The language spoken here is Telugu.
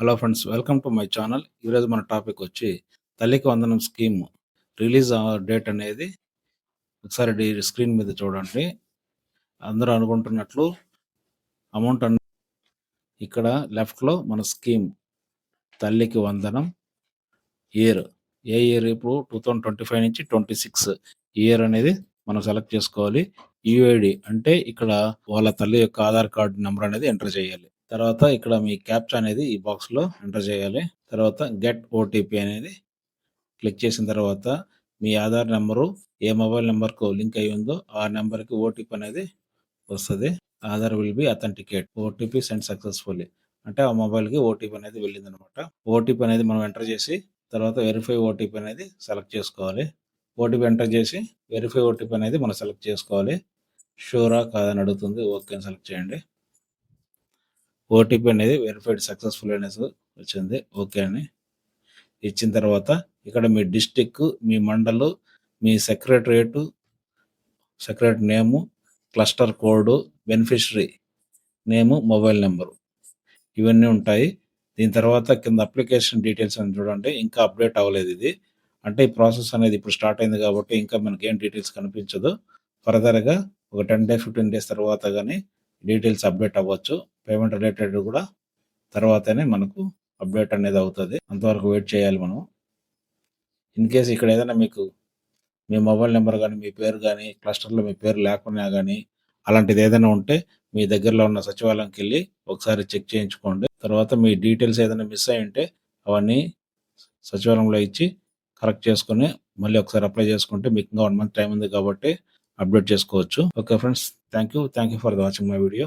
Hello friends welcome to my channel ఈరోజు మన టాపిక్ వచ్చి తల్లికి వందనం స్కీమ్ రిలీజ్ డేట్ అనేది ఒకసారి స్క్రీన్ మీద చూడండి. అందరూ అనుకుంటున్నట్లు అమౌంట్ అన్ ఇక్కడ లెఫ్ట్లో మన scheme Thalliki Vandanam year a year ఇప్పుడు టూ థౌజండ్ ట్వంటీ ఫైవ్ నుంచి ట్వంటీ సిక్స్ ఇయర్ అనేది మనం సెలెక్ట్ చేసుకోవాలి. యుఐడి అంటే ఇక్కడ వాళ్ళ తల్లి యొక్క ఆధార్ కార్డు నెంబర్ అనేది ఎంటర్ చేయాలి. తర్వాత ఇక్కడ మీ క్యాప్చా అనేది ఈ బాక్స్లో ఎంటర్ చేయాలి. తర్వాత గెట్ ఓటీపీ అనేది క్లిక్ చేసిన తర్వాత మీ ఆధార్ నెంబరు ఏ మొబైల్ నెంబర్కు లింక్ అయి ఉందో ఆ నెంబర్కి ఓటీపీ అనేది వస్తుంది. Aadhaar will be authenticate OTP send successfully అంటే ఆ మొబైల్కి ఓటీపీ అనేది వెళ్ళింది అనమాట ఓటీపీ అనేది మనం ఎంటర్ చేసి తర్వాత వెరిఫై ఓటీపీ అనేది సెలెక్ట్ చేసుకోవాలి. ఓటీపీ ఎంటర్ చేసి వెరిఫై ఓటీపీ అనేది మనం సెలెక్ట్ చేసుకోవాలి. షూరా కాదని అడుగుతుంది. ఓకే అని సెలెక్ట్ చేయండి. ఓటీపీ అనేది వెరిఫైడ్ సక్సెస్ఫుల్ అనేసి వచ్చింది. ఓకే అని ఇచ్చిన తర్వాత ఇక్కడ మీ డిస్టిక్ మీ మండలు మీ secretariat secretary name cluster code beneficiary name mobile number ఇవన్నీ ఉంటాయి. దీని తర్వాత కింద అప్లికేషన్ డీటెయిల్స్ అని చూడండి. ఇంకా అప్డేట్ అవ్వలేదు ఇది. అంటే ఈ ప్రాసెస్ అనేది ఇప్పుడు స్టార్ట్ అయింది కాబట్టి ఇంకా మనకి ఏం డీటెయిల్స్ కనిపించదు. ఫర్దర్గా ఒక టెన్ డేస్ ఫిఫ్టీన్ డేస్ తర్వాత కానీ డీటెయిల్స్ అప్డేట్ అవ్వచ్చు. పేమెంట్ రిలేటెడ్ కూడా తర్వాతనే మనకు అప్డేట్ అనేది అవుతుంది. అంతవరకు వెయిట్ చేయాలి మనం. ఇన్ కేసు ఇక్కడ ఏదైనా మీకు మీ మొబైల్ నెంబర్ కానీ మీ పేరు కానీ క్లస్టర్లో మీ పేరు లేకున్నా కానీ అలాంటిది ఏదైనా ఉంటే మీ దగ్గరలో ఉన్న సచివాలయంకి వెళ్ళి ఒకసారి చెక్ చేయించుకోండి. తర్వాత మీ డీటెయిల్స్ ఏదైనా మిస్ అయి ఉంటే అవన్నీ సచివాలయంలో ఇచ్చి కరెక్ట్ చేసుకుని మళ్ళీ ఒకసారి అప్లై చేసుకుంటే మీకు ఇంకా వన్ మంత్ టైం ఉంది కాబట్టి అప్డేట్ చేసుకోవచ్చు. Okay friends thank you thank you for watching my video